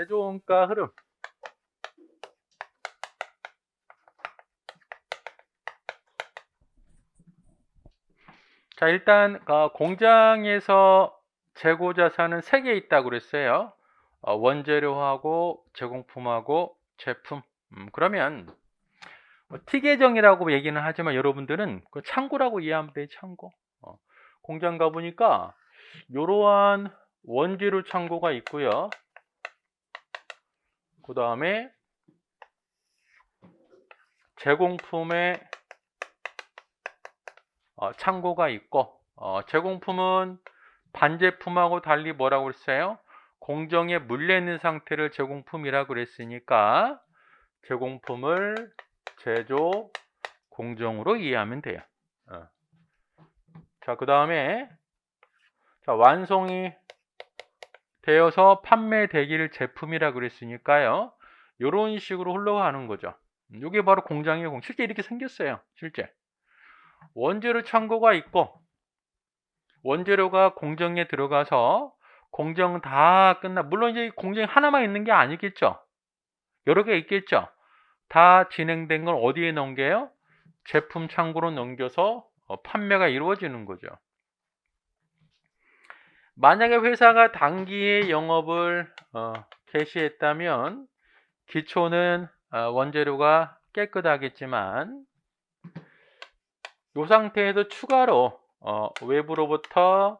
제조원가 흐름. 자, 일단 어, 공장에서 재고 자산은 3개 있다고 그랬어요. 어, 원재료하고 제공품하고 제품. 음, 그러면 뭐 티계정이라고 얘기는 하지만 여러분들은 그 창고라고 이해하면 돼요. 창고. 어, 공장 가보니까 이러한 원재료 창고가 있고요. 그 다음에 제공품의 어, 창고가 있고 어, 제공품은 반제품하고 달리 뭐라고 그랬어요? 공정에 물려 있는 상태를 제공품이라고 그랬으니까 제공품을 제조 공정으로 이해하면 돼요. 어. 자, 그 다음에 자, 완성이 되어서 판매되기를 제품이라 그랬으니까요. 이런 식으로 흘러가는 거죠. 이게 바로 공장의 공. 실제 이렇게 생겼어요. 실제. 원재료 창고가 있고 원재료가 공정에 들어가서 공정 다 끝나 물론 이제 공정이 하나만 있는 게 아니겠죠. 여러 개 있겠죠. 다 진행된 건 어디에 넘겨요? 제품 창고로 넘겨서 어, 판매가 이루어지는 거죠. 만약에 회사가 단기에 영업을 어, 개시했다면 기초는 어, 원재료가 깨끗하겠지만 이 상태에서 추가로 어, 외부로부터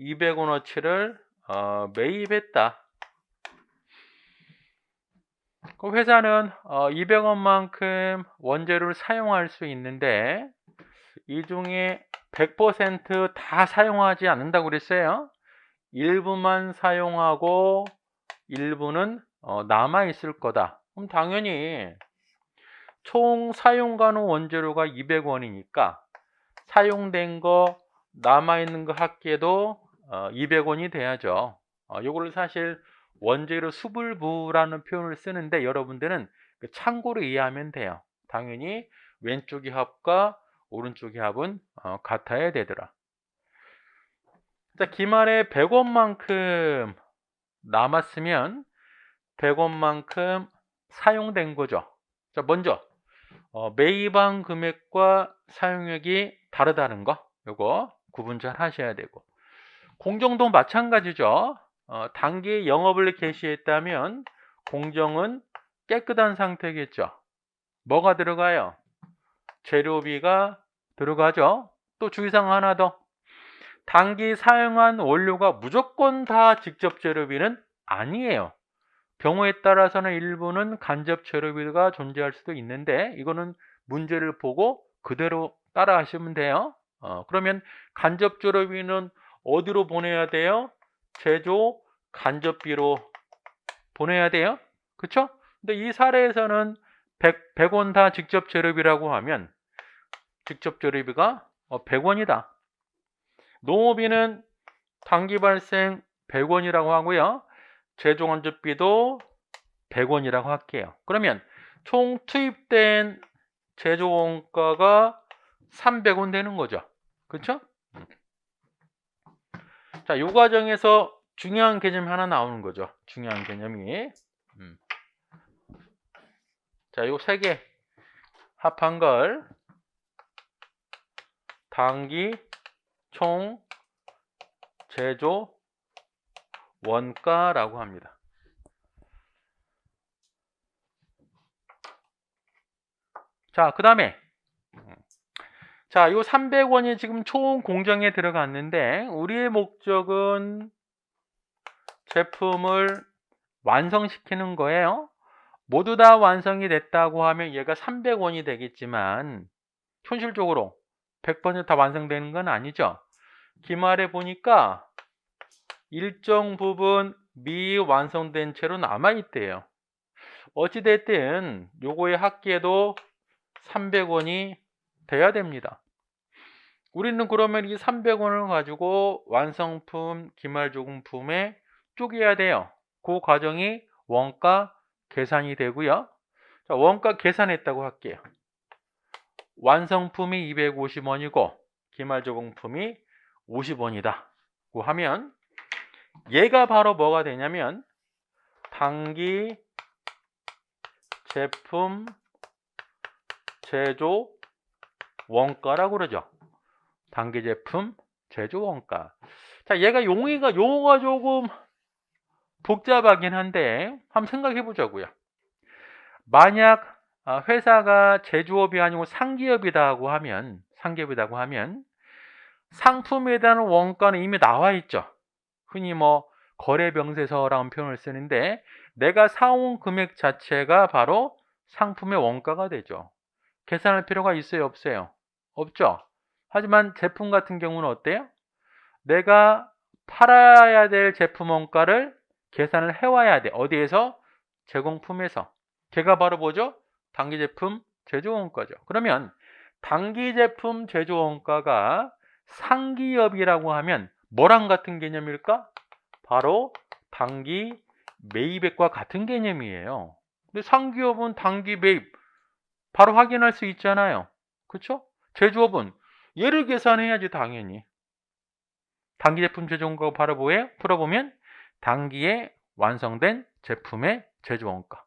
200원어치를 어, 매입했다. 그 회사는 어, 200원만큼 원재료를 사용할 수 있는데 이 중에 100%다 사용하지 않는다고 그랬어요. 일부만 사용하고 일부는 어, 남아 있을 거다. 그럼 당연히 총 사용 가능 원재료가 200원이니까 사용된 거 남아 있는 거 합계도 어, 200원이 돼야죠. 어, 이거를 사실 원재료 수불부라는 표현을 쓰는데 여러분들은 그 참고로 이해하면 돼요. 당연히 왼쪽의 합과 오른쪽의 합은 어, 같아야 되더라. 자, 기말에 100원만큼 남았으면 100원만큼 사용된 거죠. 자, 먼저 어, 매입한 금액과 사용액이 다르다는 거, 요거 구분 잘 하셔야 되고 공정도 마찬가지죠. 어, 단기 영업을 개시했다면 공정은 깨끗한 상태겠죠. 뭐가 들어가요? 재료비가 들어가죠. 또 주의사항 하나 더. 단기 사용한 원료가 무조건 다 직접 재료비는 아니에요. 경우에 따라서는 일부는 간접 재료비가 존재할 수도 있는데 이거는 문제를 보고 그대로 따라 하시면 돼요. 어, 그러면 간접 재료비는 어디로 보내야 돼요? 제조 간접비로 보내야 돼요. 그쵸? 근데 이 사례에서는 100, 100원 다 직접 재료비라고 하면 직접 재료비가 100원이다. 농업비는 단기 발생 100원이라고 하고요. 제조 간접비도 100원이라고 할게요. 그러면 총 투입된 제조 원가가 300원 되는 거죠. 그렇죠? 자, 이 과정에서 중요한 개념이 하나 나오는 거죠. 중요한 개념이. 음. 자, 요 세 개 합한 걸 단기 총 제조 원가라고 합니다. 자, 그 다음에 자, 요 300원이 지금 총 공정에 들어갔는데 우리의 목적은 제품을 완성시키는 거예요. 모두 다 완성이 됐다고 하면 얘가 300원이 되겠지만 현실적으로 100%다 완성되는 건 아니죠. 기말에 보니까 일정 부분 미완성된 채로 남아있대요. 어찌됐든 요거의 합계도 300원이 돼야 됩니다. 우리는 그러면 이 300원을 가지고 완성품, 기말조금품에 쪼개야 돼요. 그 과정이 원가 계산이 되고요. 자, 원가 계산했다고 할게요. 완성품이 250원이고 기말조금품이 50원이다. 고 하면 얘가 바로 뭐가 되냐면 단기 제품 제조 원가라고 그러죠. 단기 제품 제조 원가. 자, 얘가 용어가 용어가 조금 복잡하긴 한데 한번 생각해 보자고요. 만약 아, 회사가 제조업이 아니고 상기업이다고 하면 상기업이라고 하면 상품에 대한 원가는 이미 나와 있죠. 흔히 뭐 거래병세서라는 표현을 쓰는데 내가 사온 금액 자체가 바로 상품의 원가가 되죠. 계산할 필요가 있어요, 없어요? 없죠. 하지만 제품 같은 경우는 어때요? 내가 팔아야 될 제품 원가를 계산을 해와야 돼. 어디에서? 제공품에서. 걔가 바로 뭐죠? 단기 제품 제조 원가죠. 그러면 단기 제품 제조 원가가 상기업이라고 하면 뭐랑 같은 개념일까? 바로 단기 매입액과 같은 개념이에요. 근데 상기업은 단기 매입 바로 확인할 수 있잖아요. 그렇죠? 제조업은 얘를 계산해야지 당연히. 단기 제품 제조 원가가 바로 뭐예요? 풀어보면 단기에 완성된 제품의 제조 원가.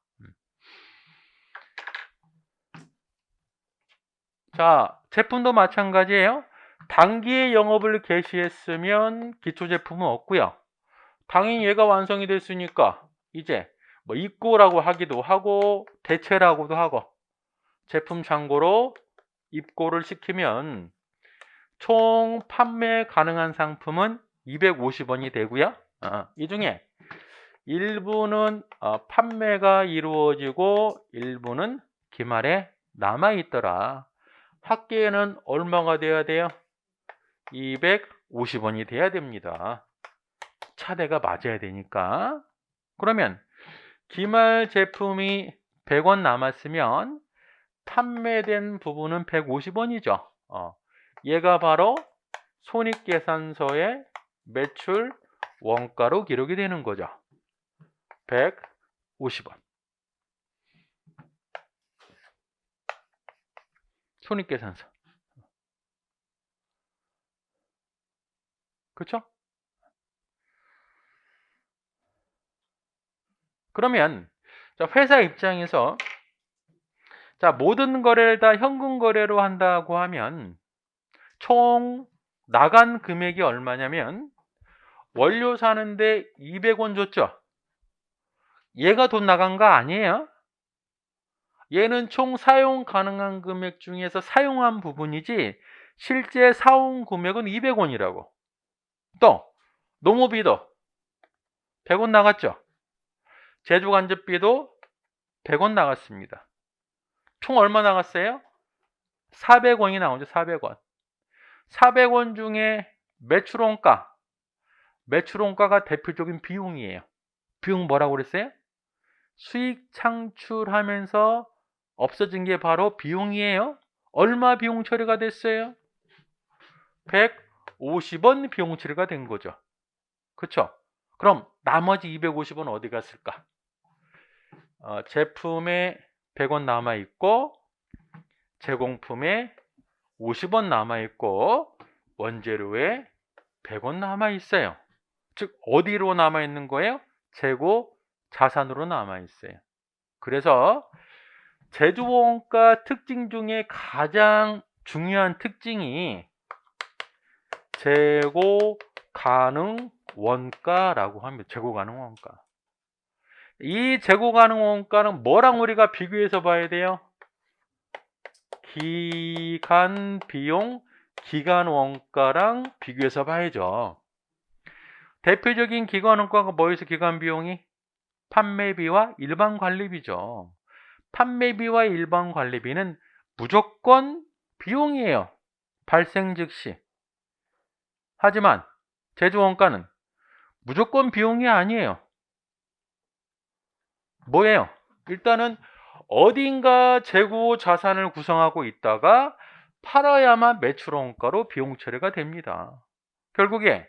자, 제품도 마찬가지예요. 단기에 영업을 개시했으면 기초 제품은 없고요. 당연히 얘가 완성이 됐으니까 이제 뭐 입고라고 하기도 하고 대체라고도 하고 제품 창고로 입고를 시키면 총 판매 가능한 상품은 250원이 되고요. 어, 이 중에 일부는 어, 판매가 이루어지고 일부는 기말에 남아 있더라. 합계는 얼마가 돼야 돼요? 250원이 돼야 됩니다. 차대가 맞아야 되니까. 그러면 기말 제품이 100원 남았으면 판매된 부분은 150원이죠. 어, 얘가 바로 손익계산서의 매출 원가로 기록이 되는 거죠. 150원. 손익계산서. 그렇죠? 그러면 자, 회사 입장에서 자, 모든 거래를 다 현금 거래로 한다고 하면 총 나간 금액이 얼마냐면 원료 사는데 200원 줬죠. 얘가 돈 나간 거 아니에요. 얘는 총 사용 가능한 금액 중에서 사용한 부분이지 실제 사온 금액은 200원이라고. 또 농업비도 100원 나갔죠. 제조간접비도 100원 나갔습니다. 총 얼마 나갔어요? 400원이 나오죠. 400원. 400원 중에 매출원가. 매출원가가 대표적인 비용이에요. 비용 뭐라고 그랬어요? 수익 창출하면서 없어진 게 바로 비용이에요. 얼마 비용 처리가 됐어요? 150원 비용 처리가 된 거죠. 그쵸? 그럼 나머지 250원 어디 갔을까? 어, 제품에 100원 남아 있고 제공품에 50원 남아 있고 원재료에 100원 남아 있어요. 즉 어디로 남아 있는 거예요? 재고 자산으로 남아 있어요. 그래서 제조원가 특징 중에 가장 중요한 특징이 재고 가능 원가라고 합니다. 재고 가능 원가. 이 재고 가능 원가는 뭐랑 우리가 비교해서 봐야 돼요? 기간 비용, 기간 원가랑 비교해서 봐야죠. 대표적인 기간 원가가 뭐여서 기간 비용이? 판매비와 일반 관리비죠. 판매비와 일반 관리비는 무조건 비용이에요. 발생 즉시. 하지만 제조 원가는 무조건 비용이 아니에요. 뭐예요? 일단은 어딘가 재고 자산을 구성하고 있다가 팔아야만 매출 원가로 비용 처리가 됩니다. 결국에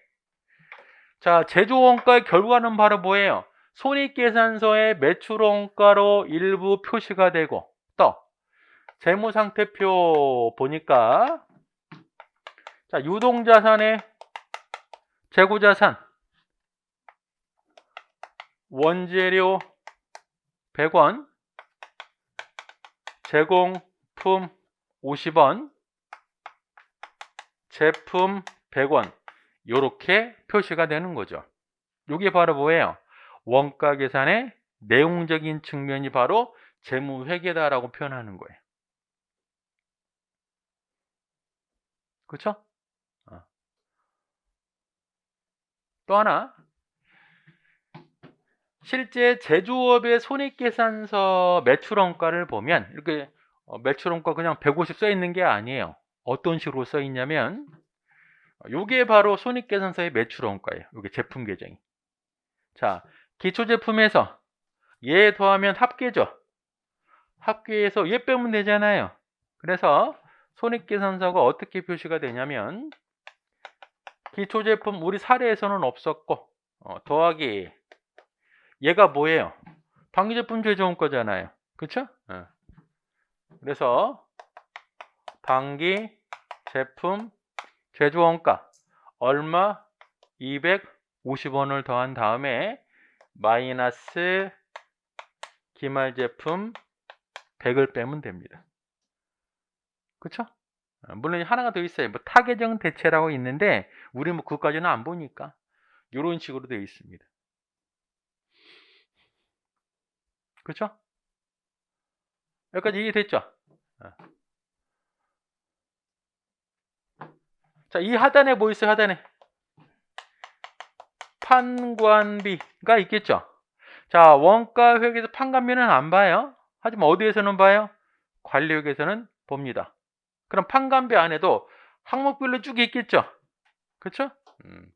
자 제조 원가의 결과는 바로 뭐예요? 손익계산서에 매출 원가로 일부 표시가 되고 또 재무상태표 보니까 자 유동자산의 재고자산 원재료 100원, 제공품 50원, 제품 100원. 요렇게 표시가 되는 거죠. 요게 바로 뭐예요? 원가 계산의 내용적인 측면이 바로 재무회계다라고 표현하는 거예요. 그렇죠? 또 하나 실제 제조업의 손익계산서 매출원가를 보면 이렇게 어, 매출원가 그냥 150 써 있는 게 아니에요. 어떤 식으로 써 있냐면 요게 바로 손익계산서의 매출원가예요. 요게 제품 계정이. 자, 기초 제품에서 얘 더하면 합계죠. 합계해서 얘 빼면 되잖아요. 그래서 손익계산서가 어떻게 표시가 되냐면 기초 제품 우리 사례에서는 없었고 어, 더하기 얘가 뭐예요? 당기 제품 최저원 거잖아요. 그쵸? 어. 그래서 당기 제품 최저원가 얼마? 250원을 더한 다음에 마이너스 기말 제품 100을 빼면 됩니다. 그쵸? 어, 물론 하나가 더 있어요. 뭐 타계정 대체라고 있는데 우리 뭐 그것까지는 안 보니까 이런 식으로 되어 있습니다. 그렇죠? 여기까지 이해됐죠? 어. 자, 이 하단에 뭐 있어요? 하단에 판관비가 있겠죠? 자, 원가 회계에서 판관비는 안 봐요. 하지만 어디에서는 봐요? 관리역에서는 봅니다. 그럼 판관비 안에도 항목별로 쭉 있겠죠? 그렇죠? 음.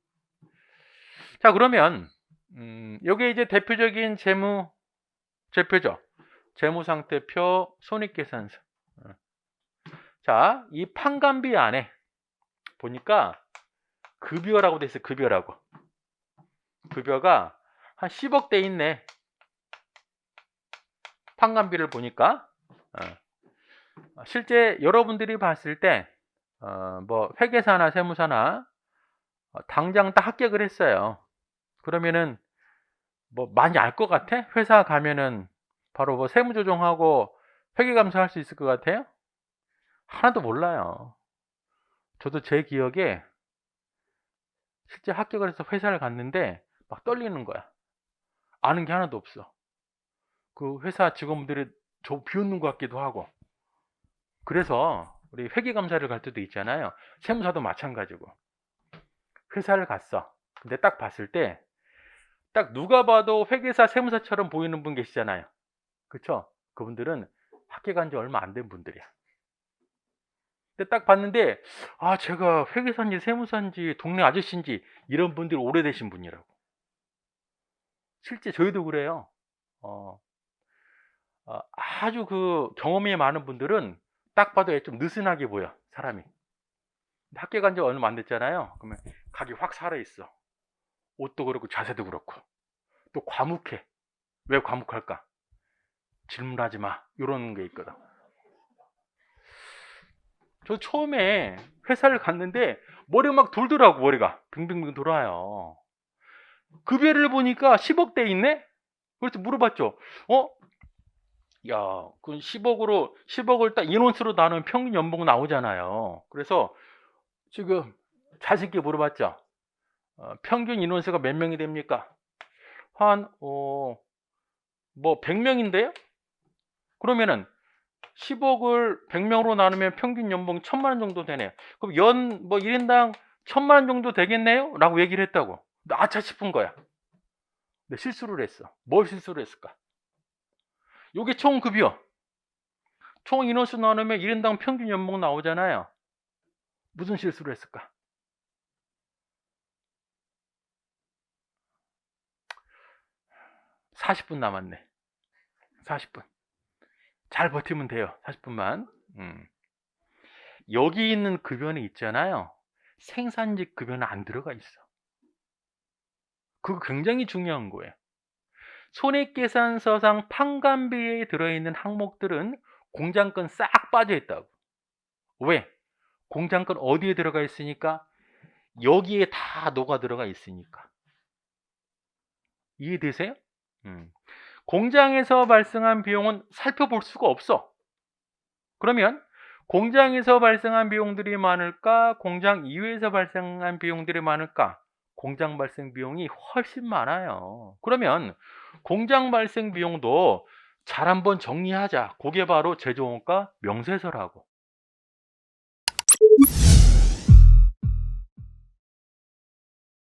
자, 그러면 음, 요게 이제 대표적인 재무 제표죠. 재무상태표, 손익계산서. 어. 자, 이 판관비 안에 보니까 급여라고 돼 있어요. 급여라고. 급여가 한 10억 대 있네. 판관비를 보니까. 어. 실제 여러분들이 봤을 때, 어, 뭐, 회계사나 세무사나, 어, 당장 딱 합격을 했어요. 그러면은, 뭐, 많이 알 것 같아? 회사 가면은, 바로 뭐, 세무조정하고 회계감사 할 수 있을 것 같아요? 하나도 몰라요. 저도 제 기억에, 실제 합격을 해서 회사를 갔는데, 막 떨리는 거야. 아는 게 하나도 없어. 그 회사 직원분들이 저 비웃는 것 같기도 하고. 그래서 우리 회계감사를 갈 때도 있잖아요. 세무사도 마찬가지고. 회사를 갔어. 근데 딱 봤을 때, 딱 누가 봐도 회계사, 세무사처럼 보이는 분 계시잖아요. 그쵸? 그분들은 학교 간 지 얼마 안 된 분들이야. 근데 딱 봤는데, 아, 제가 회계사인지 세무사인지 동네 아저씨인지 이런 분들이 오래되신 분이라고. 실제 저희도 그래요. 어, 어, 아주 그 경험이 많은 분들은 딱 봐도 좀 느슨하게 보여 사람이. 학교 간 지 얼마 안 됐잖아요. 그러면 각이 확 살아있어. 옷도 그렇고 자세도 그렇고. 또 과묵해. 왜 과묵할까? 질문하지 마. 이런 게 있거든. 저 처음에 회사를 갔는데 머리가 막 돌더라고 머리가. 빙빙빙 돌아요 급여를 보니까 10억대 있네 그래서 물어봤죠 어 야, 그 10억으로 10억을 딱 인원수로 나누면 평균 연봉 나오잖아요. 그래서 지금 자신께 물어봤죠. 어, 평균 인원수가 몇 명이 됩니까? 한 어, 뭐 100명인데요? 그러면은 10억을 100명으로 나누면 평균 연봉 1000만 원 정도 되네요. 그럼 연 뭐 1인당 1000만 원 정도 되겠네요? 라고 얘기를 했다고. 아차 싶은 거야. 근데 실수를 했어. 뭘 실수를 했을까? 요게 총 급여. 총 인원수 나누면 1인당 평균 연봉 나오잖아요. 무슨 실수를 했을까? (40분) 남았네 (40분) 잘 버티면 돼요 (40분만) 음. 여기 있는 급여는 있잖아요 생산직 급여는 안 들어가 있어 그거 굉장히 중요한 거예요 손익계산서상 판관비에 들어있는 항목들은 공장권 싹 빠져 있다고. 왜? 공장권 어디에 들어가 있으니까? 여기에 다 녹아 들어가 있으니까. 이해되세요? 음. 공장에서 발생한 비용은 살펴볼 수가 없어. 그러면 공장에서 발생한 비용들이 많을까? 공장 이외에서 발생한 비용들이 많을까? 공장 발생 비용이 훨씬 많아요. 그러면 공장 발생 비용도 잘 한번 정리하자. 그게 바로 제조원가 명세서라고.